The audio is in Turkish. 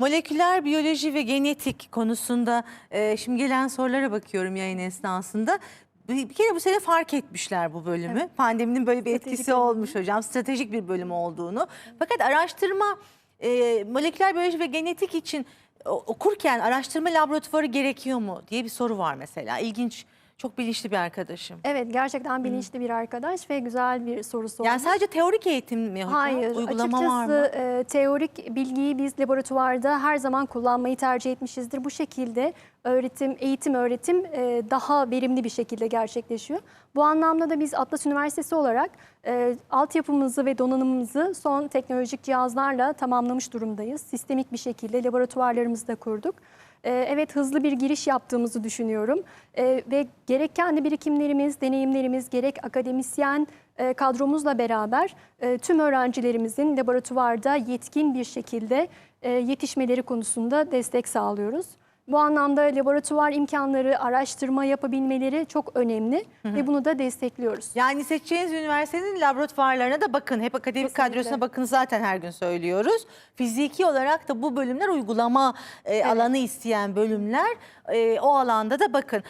Moleküler biyoloji ve genetik konusunda e, şimdi gelen sorulara bakıyorum yayın esnasında. Bir bir kere bu sene fark etmişler bu bölümü. Pandeminin böyle bir Stratejik etkisi bölüm. olmuş hocam. Stratejik bir bölüm olduğunu. Fakat araştırma e, moleküler biyoloji ve genetik için o- okurken araştırma laboratuvarı gerekiyor mu diye bir soru var mesela. İlginç, çok bilinçli bir arkadaşım. Evet gerçekten bilinçli bir arkadaş ve güzel bir sorusu Yani olmuş. sadece teorik eğitim mi hocam? Hayır, Uygulama var mı? açıkçası e, teorik bilgiyi biz laboratuvarda her zaman kullanmayı tercih etmişizdir. Bu şekilde öğretim, eğitim, öğretim e, daha verimli bir şekilde gerçekleşiyor. Bu anlamda da biz Atlas Üniversitesi olarak e, altyapımızı ve donanımımızı son teknolojik cihazlarla tamamlamış durumdayız. Sistemik bir şekilde laboratuvarlarımızı da kurduk. E, evet hızlı bir giriş yaptığımızı düşünüyorum E, ve gerek kendi birikimlerimiz, deneyimlerimiz, gerek akademisyen e, kadromuzla beraber e, tüm öğrencilerimizin laboratuvarda yetkin bir şekilde e, yetişmeleri konusunda destek sağlıyoruz. Bu anlamda laboratuvar imkanları, araştırma yapabilmeleri çok önemli ve bunu da destekliyoruz. Yani seçeceğiniz üniversitenin laboratuvarlarına da bakın. Hep akademik Kesinlikle. kadrosuna bakın zaten her gün söylüyoruz. Fiziki olarak da bu bölümler uygulama e, alanı isteyen bölümler. E, o alanda da bakın.